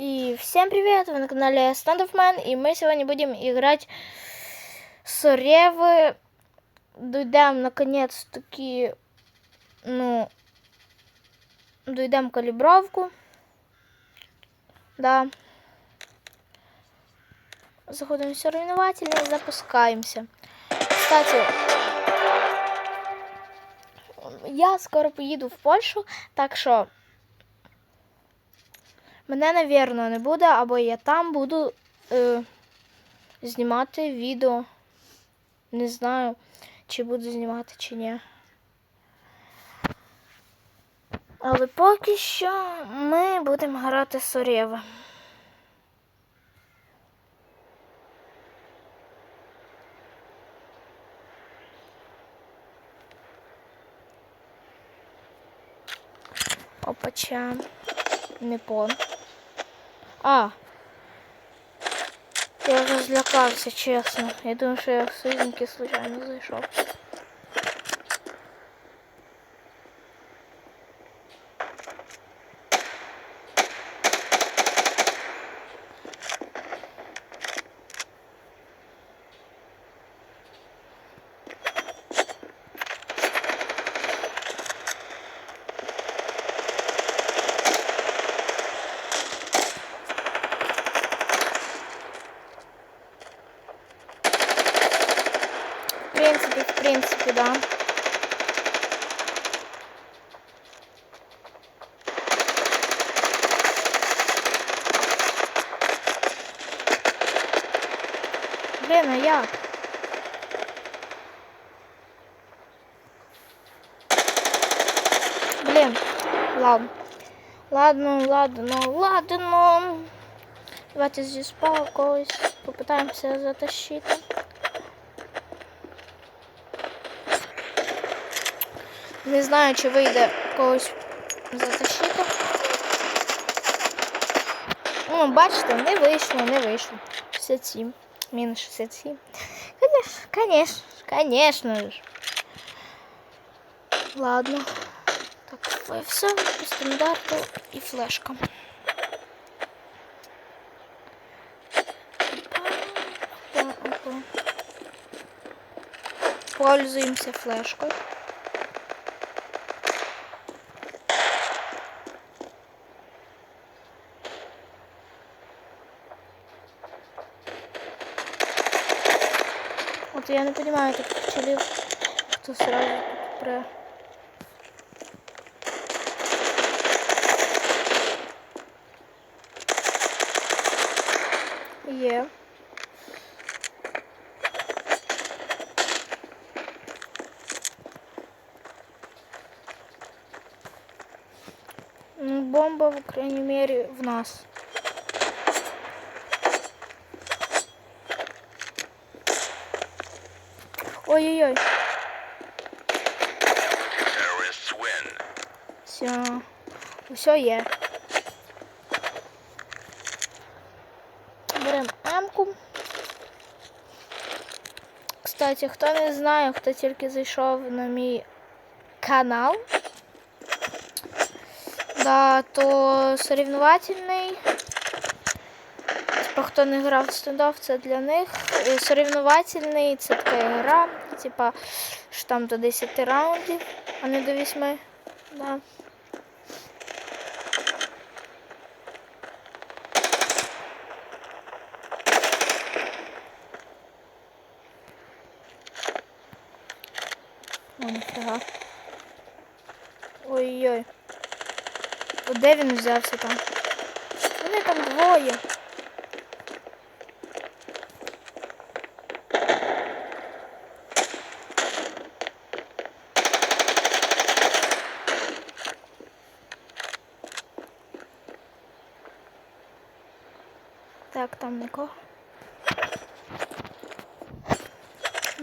И всем привет! Вы на канале Standoffman, и мы сегодня будем играть с Ревы. Дойдем наконец-таки, ну, дойдем калибровку. Да. Заходим в соревновательный и запускаемся. Кстати, я скоро поїду в Польщу, так що мене, напевно, не буде, або я там буду е, знімати відео. Не знаю, чи буду знімати, чи ні. Але поки що ми будемо грати Сорєва. Опача. Не пон. А. Я розлякався, злякався, чесно. Я думаю, що я в союзники случайно зайшов. В принципе, в принципе, да. А як? Блин, ладно. Ладно, ладно, ладно. Давайте зі спала когось попитаємося затащити. Не знаю, чи вийде когось затащити. Ну, бачите, не вийшло, не вийшло. 67. Мінус 67. Конечно, конечно, конечно ж. Ладно. Так, все по стандарту і флешка. Пользуемся флешкой. Вот я не понимаю, как пчелив, кто сразу про... Є. Ну, бомба, в крайней мере, в нас. Ой-ой-ой. Terrorists win. Все. Все є. Беремо М-ку. Кстати, хто не знає, хто тільки зайшов на мій канал, да, то соревновательний. Типа, хто не грав в стендов, це для них. Е, Соревновательний це така гра, типа, що там до 10 раундів, а не до 8. Да. Ой-ой. Де він взявся там? Вони там двоє. Так, там нікого.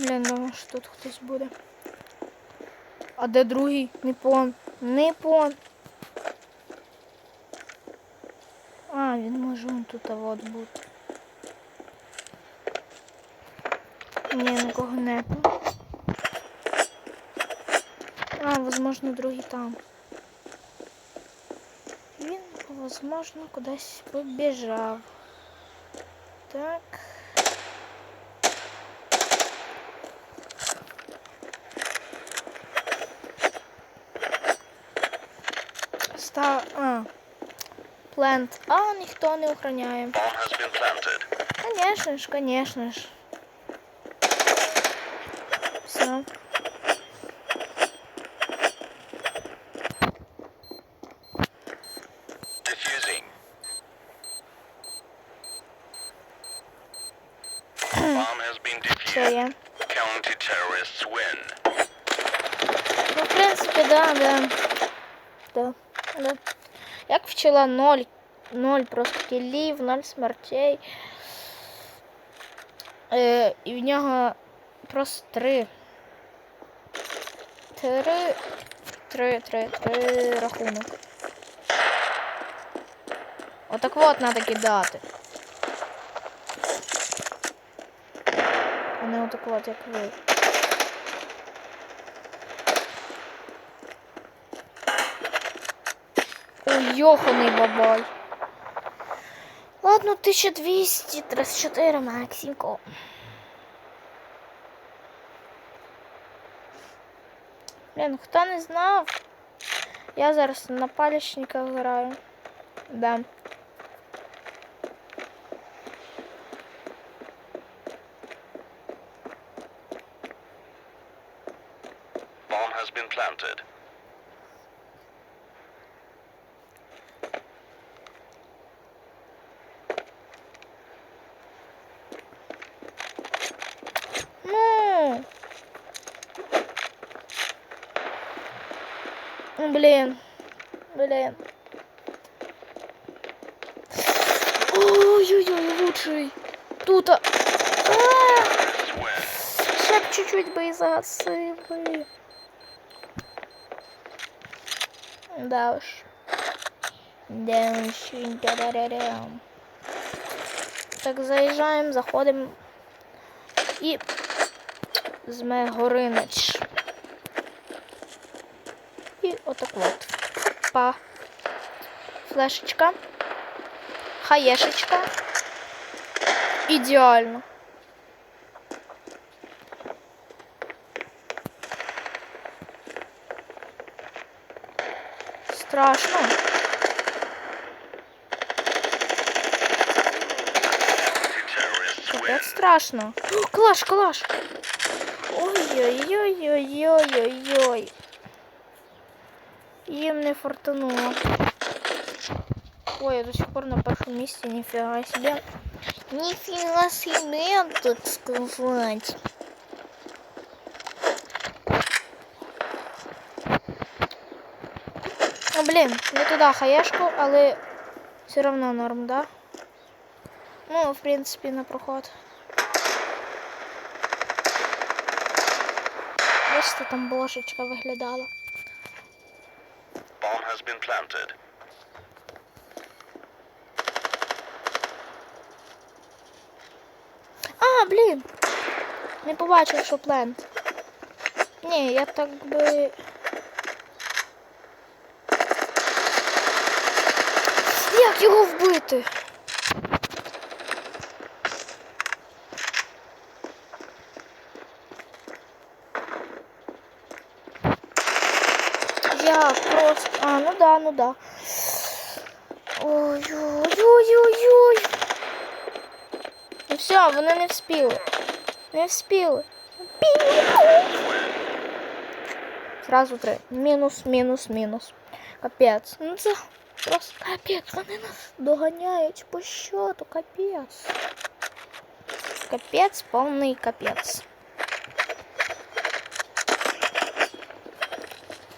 Блін, думаю, що тут хтось буде. А де другий? Не пон. Не пон. А, він може он тут а от бути. Ні, нікого не. А, возможно, другий там. Він возможно, кудись побіжав. Так. Ста... А. Плент. А, ніхто не охороняє. Конечно ж, конечно ж. Все. Все є. Ну, в принципі, да, да. Да. да. Як вчила ноль. Ноль просто кілів, ноль смертей. Е, і в нього просто три. Три. Три, три, три рахунок. Отак от треба кидати. А не отак от, як ви. Ой, йоханий бабай. Ладно, 1200, 34 максимко. Блін, хто не знав, я зараз на палічниках граю. Да. Bomb has been planted. Ну. Блин. Блин. Ой-ой-ой, лучший. Тут. А, Terrorists win. ще б чуть-чуть би і загасили. Да уж. Да уж. Так, заїжджаємо, заходимо. І зме Горинич. І отак от. Па. Флешечка. Хаєшечка. Ідеально. Страшно. Counter-terrorists win. Капець страшно. О, Калаш, калаш. Ой-ой-ой-ой-ой-ой-ой. Їм не фортануло. Ой, я до сих пор на першому місці, ніфіга себе. Ніфіга себе тут сказать. Ну, блін, не туди хаєшку, але все одно норм, да? Ну, в принципі, на проход. Бачите, там бошечка виглядала. Bomb has been planted. А, блін! Не побачив, що плент. Ні, я так би. Як його вбити? Як просто. А, ну да, ну да. Ой-ой-ой-ой-ой. Ну все, вони не вспіли. Не вспіли. Зразу три. Мінус, мінус, мінус. Капець. Ну це просто капець. Вони нас доганяють по щоту. Капець. Капець, повний капець.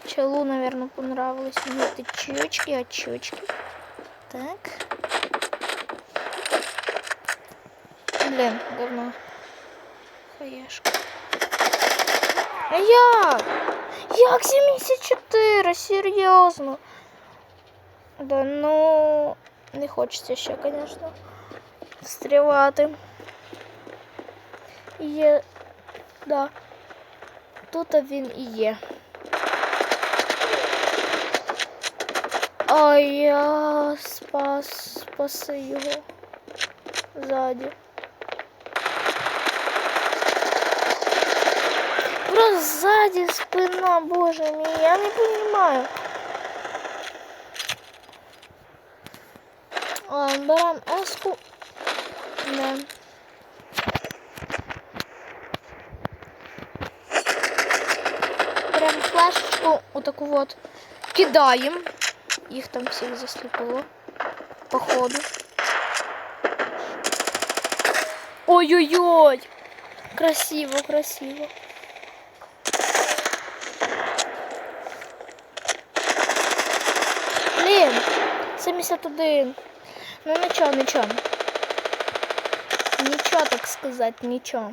Челу, наверное, понравилось мне эти чечки, очечки. Так. Блин, говно. Хаешка. А як? Як 74? Серйозно? Да ну, не хочеться ще, конечно, стрілати. Є, да. Тут він і є. А я спас, спаси його ззаді. Просто ззаді спина, боже мій, я не понимаю. Берем еску. Не. Берем флешечку, отаку вот. Кидаємо. Їх там всіх засліпило. Походу. Ой-ой-ой! Красиво, красиво. Блін, 71. Ну нічого, нічого. Нічого, так сказати, нічого.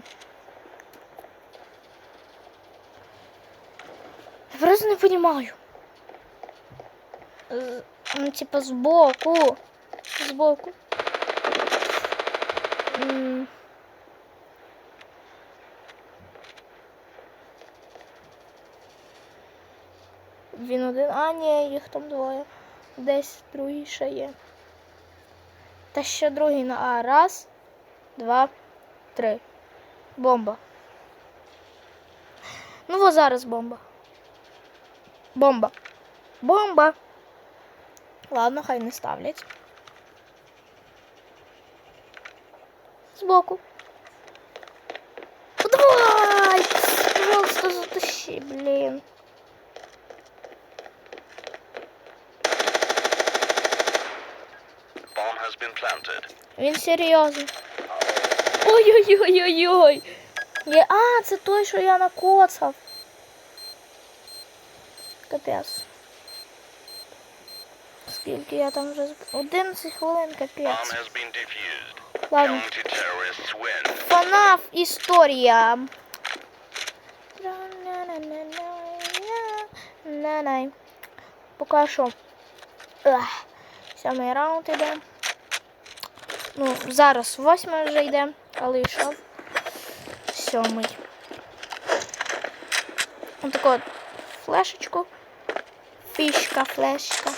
Я просто не понимаю. Ну, типа сбоку. Сбоку. Він один. А, ні, їх там двоє. Десь другий ще є. Та ще другий на А. Раз, два, три. Бомба. Ну, во зараз бомба. Бомба. Бомба. Ладно, хай не ставлять. Збоку. Давай! Пожалуйста, затащи, блин. Bomb has been planted. Він серйозно. Ой-ой-ой-ой-ой. Є... А, це той, що я накоцав. Капець. Скільки я там вже... зб- 11 хвилин, капець. has been defused. Ладно. ФНАФ історія. На-най. Поки що. Сьомий раунд іде. Ну, зараз восьмий вже йде, але йшов сьомий. Ось таку от флешечку. Фішка, флешка.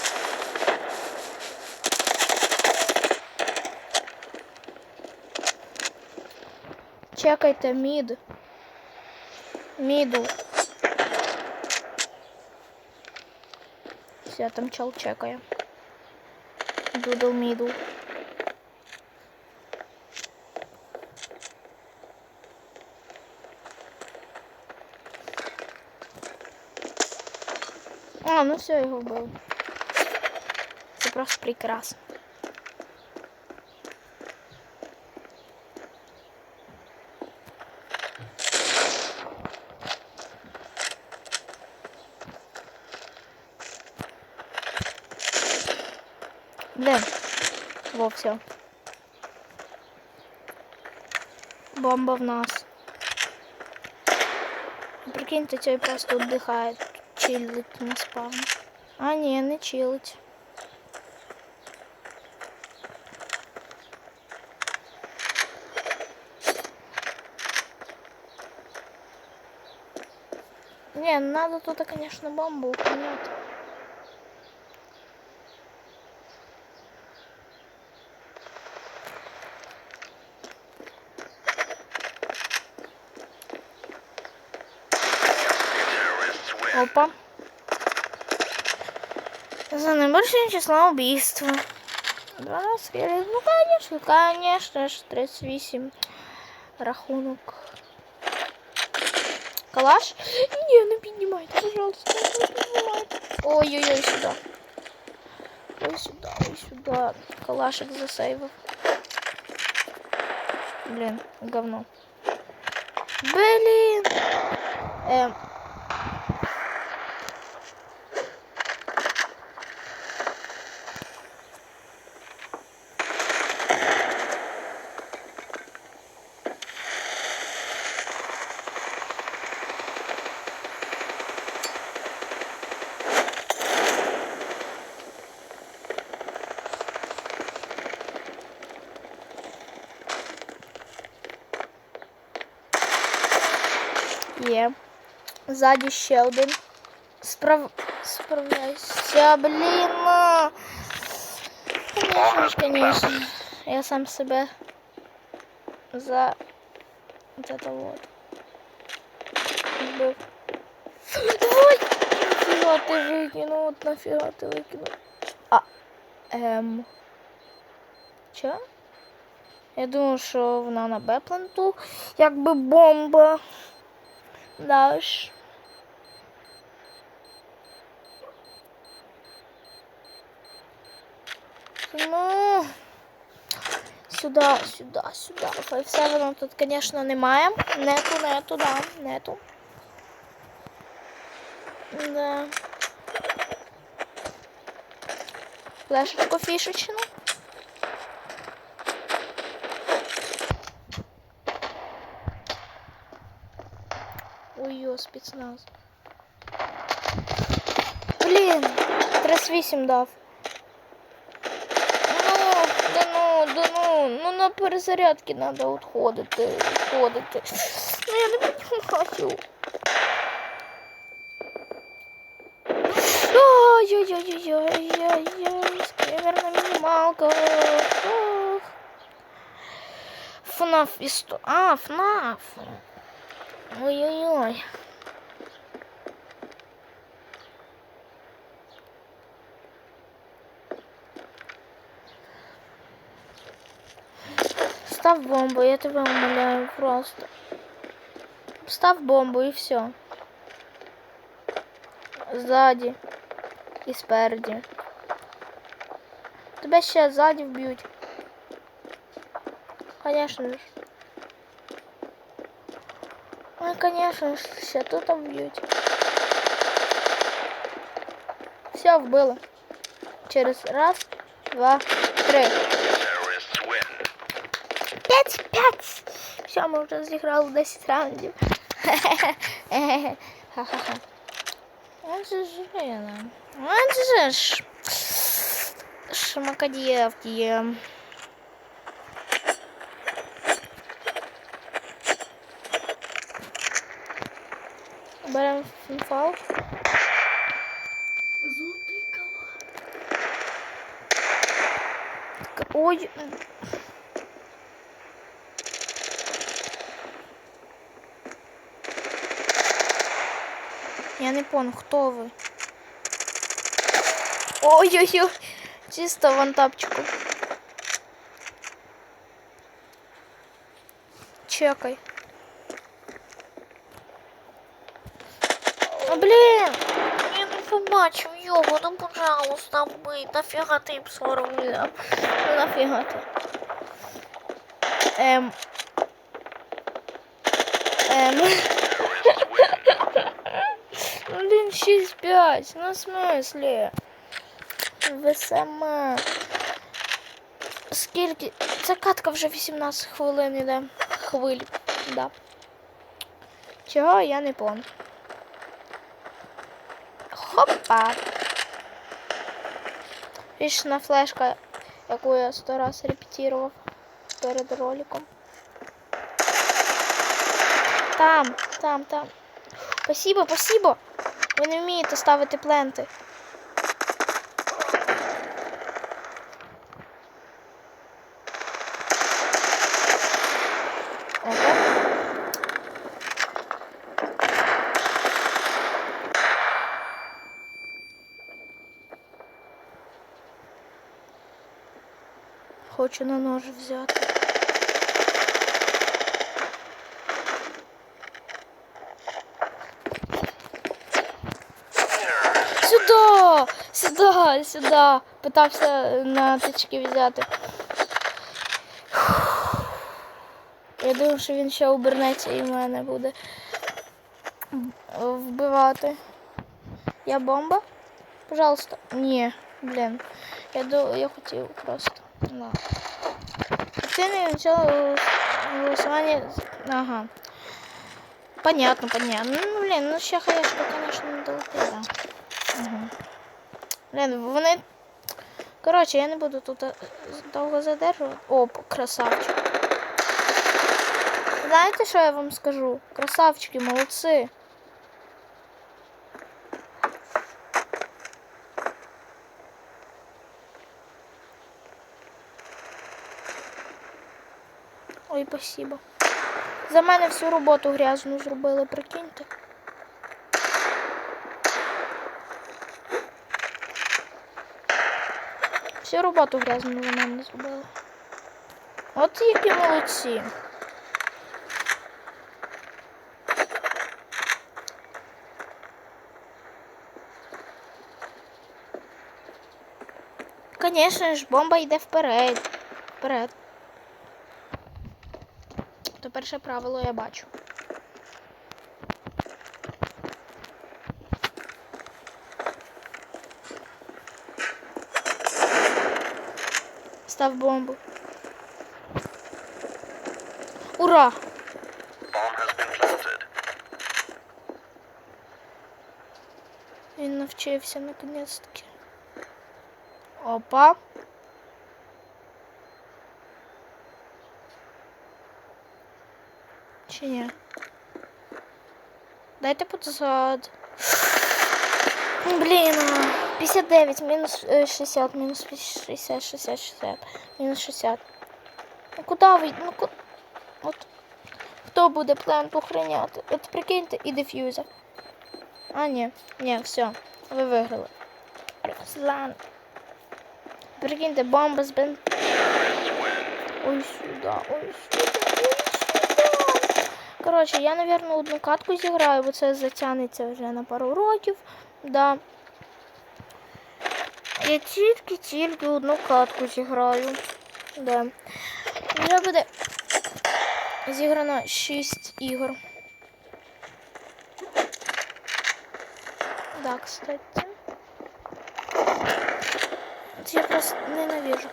Чекайте мід. Міду. Все, там чел чекає. Дудл міду. А, ну все, його вбив. Це просто прекрасно. Блин. Во, все. Бомба в нас. Прикиньте, цей просто отдыхает. Чилить на спавн. А, ні, не чилить. Не, надо тут, конечно, бомбу упомянуть. Опа. За наибольшее число убийств. 12 хвилин. Ну, конечно, конечно ж, 38 рахунок. Калаш? Не, ну поднимайте, пожалуйста, не поднимайте. Ой-ой-ой, сюда. Ой, сюда, ой, сюда. Калашик засейвил. Блин, говно. Блин. Эм, Ззаді ще один. Справ... Справляйся, блін. а. Конечно, ж. Я сам себе за вот это вот. Збив. Давай! Нафіга ти викинув? От нафіга ти викинув? А, ем. Чо? Я думав, що вона на Б-планту, якби бомба. Ну, сюда, сюда, сюда. Файв тут, конечно, немає. Нету, нету, да, нету. Да. Флешечку фішечну. Ой, спецназ. Блін, 38 дав. Перезарядки надо відходити, відходити. Ну я не хочу. Ой-ой-ой-ой-ой-ой-ой, скример на минималках. Ох. ФНАФ исто... А, ФНАФ. Ой-ой-ой. Став бомбу, я тебя умоляю просто. Став бомбу и все. Сзади і спереді. Тебе ще ззаді вб'ють. Конечно ж. Ой, конечно ж, ще тут вб'ють. Все, вбили. Через раз, два, три. Все, ми вже зіграли 10 раундів. Ха-ха-ха. Он же жирно. Он же ж. Шмакодевки. Берем финфал. К- Ой. Я не понял, хто ви? Ой-ой-ой, чисто вантапчику. Чекай. А, блін! Я не побачив його, ну пожалуйста, ми. Нафіга ти їм соромля? Ну нафіга ти? Ем. Ем. Блін, 6-5, ну в смислі? ВСМ. Скільки? Ця катка вже 18 хвилин іде. Хвиль, да. Чого я не помню. Хопа. Вічна флешка, яку я сто раз репетував перед роликом. Там, там, там. Спасибо, спасибо. Ви не вмієте ставити пленти. Хочу на нож взяти. Сюда! Сюда, сюда. Питався на тички взяти. Я думав, що він ще обернеться і мене буде вбивати. Я бомба? Пожалуйста. Ні, блін. Я ду... я хотів просто. На. Ти не почала голосування. Ага. Понятно, понятно. Ну, блін, ну ще хаєшка, конечно, не долетить, Блін, ну, вони... Коротше, я не буду тут е, довго задержувати. О, красавчик. Знаєте, що я вам скажу? Красавчики, молодці. Ой, спасибо. За мене всю роботу грязну зробили, прикиньте. Всю роботу грязну за мене зробили. От які молодці. Конечно ж, бомба йде вперед. Вперед. То перше правило я бачу. Став бомбу. Ура! Bomb has been planted. Він навчився наконець-таки. Опа. Чи ні? Дайте позад. Блін, а, 59, мінус е, 60, мінус 60, 60, 60, мінус 60. Ну куди ви? Ну ку... От. Хто буде плент охороняти? От прикиньте, і деф'юзер. А, ні, ні, все, ви виграли. Руслан. Прикиньте, бомба з бен... Ой, сюди, ой, сюди, ой, сюди. Коротше, я, напевно, одну катку зіграю, бо це затягнеться вже на пару років. Да. Я тільки-тільки одну катку зіграю. Да. Вже буде зіграно 6 ігор. Да, кстати. Це я просто ненавижу.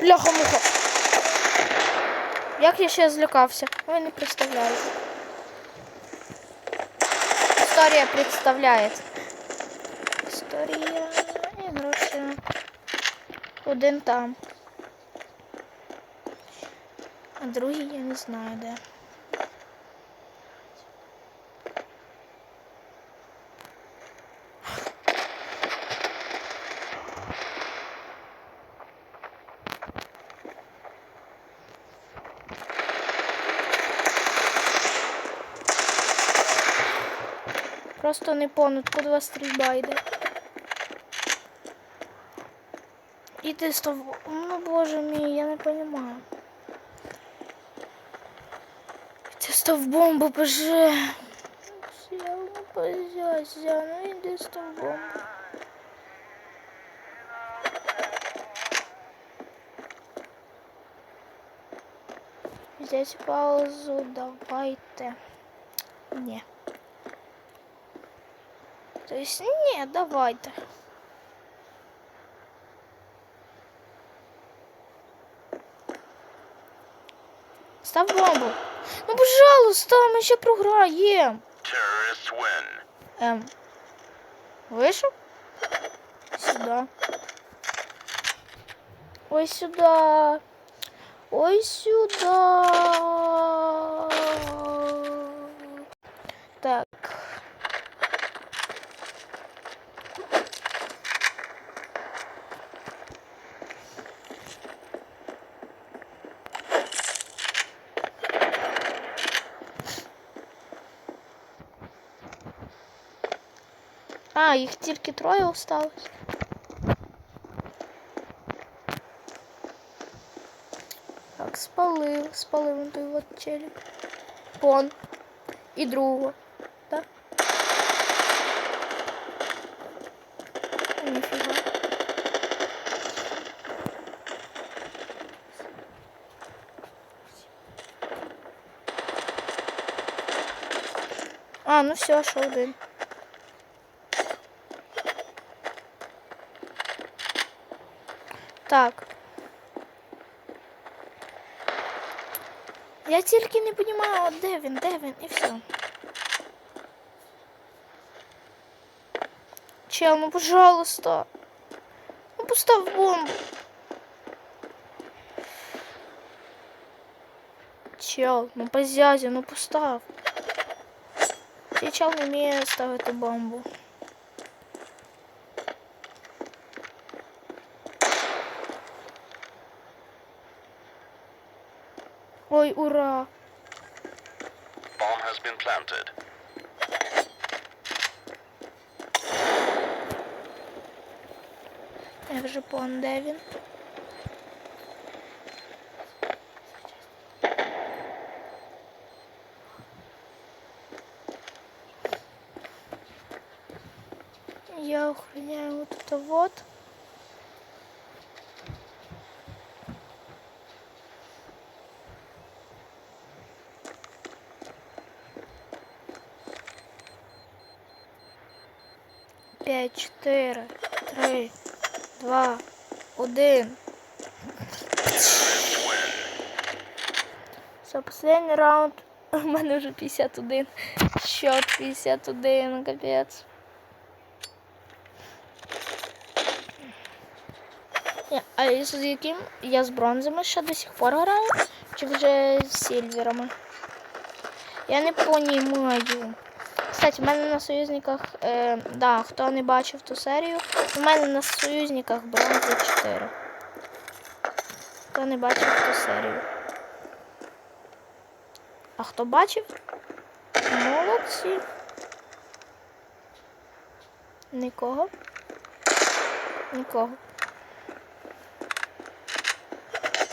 Бляха-муха. Як я ще злякався? Ви не представляєте. Історія представляє. Історія іграшка. Один там. А другий я не знаю де. Просто не понад, куди вас стрільба йде. І ти став. Ну боже мій, я не розумію. Ти став бомбу, боже. Я не позяся, ну іди став бомбу. Взять паузу, давайте. Не. То есть, не, давайте. Став бомбу. Ну, пожалуйста, ми ще програємо. Ем. Вийшов? Сюди. Ой, сюди. Ой, сюди. Так. А, їх тільки троє осталось. Так, спалив, спалив он той от челік. Пон. І другого. Так? Ніфіга. А, ну все, ще один. Так. Я тільки не розумію, от де він, де він, і все. Чел, ну пожалуйста. Ну постав бомбу. Чел, ну позязя, ну постав. Цей чел не вміє ставити бомбу. Ой, ура! Bomb has been planted. Я вже пон, де він? Я охраняю вот это вот. Пять, четыре, три, два, один. Все, последний раунд. У мене вже 51. Счет 51, капець. Ні, А з яким? Я з бронзами ще до сих пор граю? Чи вже з сильверами? Я не понімаю. Кстати, в мене на союзниках, е, да, хто не бачив ту серію, у мене на союзниках бронза 4. Хто не бачив ту серію. А хто бачив? Молодці. Нікого. Нікого.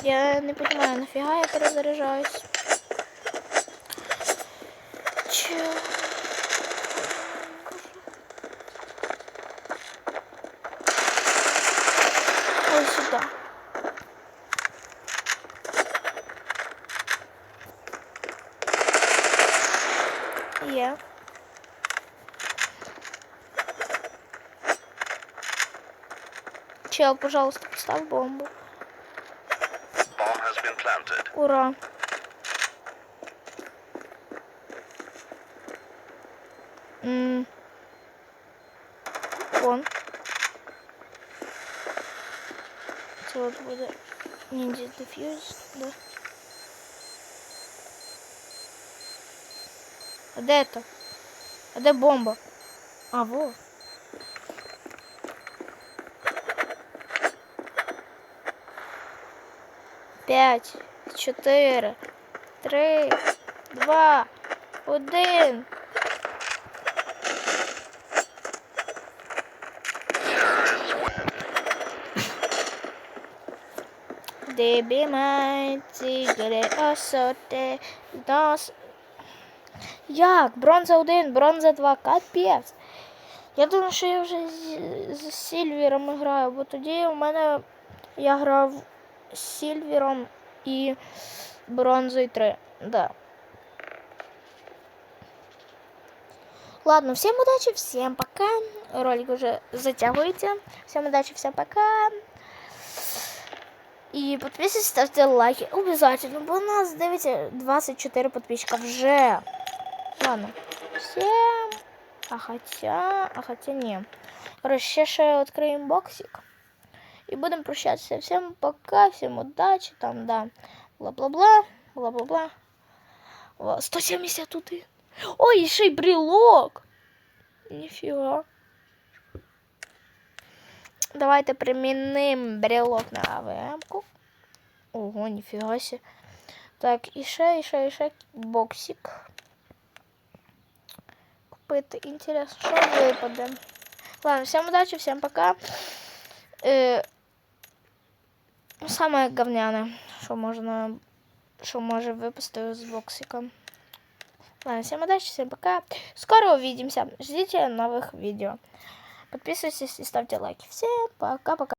Я не розумію, нафіга я перезаряджаюсь. Чё? Чел, пожалуйста, поставь бомбу. Ура. М -м Вон. Це от буде Ninja Diffuse, да. А де это? А де бомба? А, вот. 5, 4, 3, 2, 1. Débé майці, гри осоте, дос. Як? Бронза 1, бронза 2, капець. Я думаю, що я вже з, з Сільвіром граю, бо тоді у мене я грав з Сільвіром і бронзою 3. Да. Ладно, всем удачи, всем пока. Ролик уже затягивается. Всем удачи, всем пока. И подписывайтесь, ставьте лайки. Обязательно. Бо у нас дивиться 24 подписчика вже. Ладно. Всем. А хотя. А хотя не. Короче, ще ще відкриємо боксик. І будемо прощатися. Всім пока, всім удачі, там, да. Бла-бла-бла, бла-бла-бла. О, 171. Ой, ще й брелок. Ніфіга. Давайте примінимо брелок на АВМ-ку. Ого, ніфіга сі. Так, і ще, і ще, і ще боксик. Купити. Інтересно, що випаде. Ладно, всем удачи, всем пока. Е, саме говняне, що можна, що може випасти з боксика. Ладно, всем удачи, всем пока. Скоро увидимся. Ждите новых видео. Подписывайтесь и ставьте лайки. Всем пока-пока.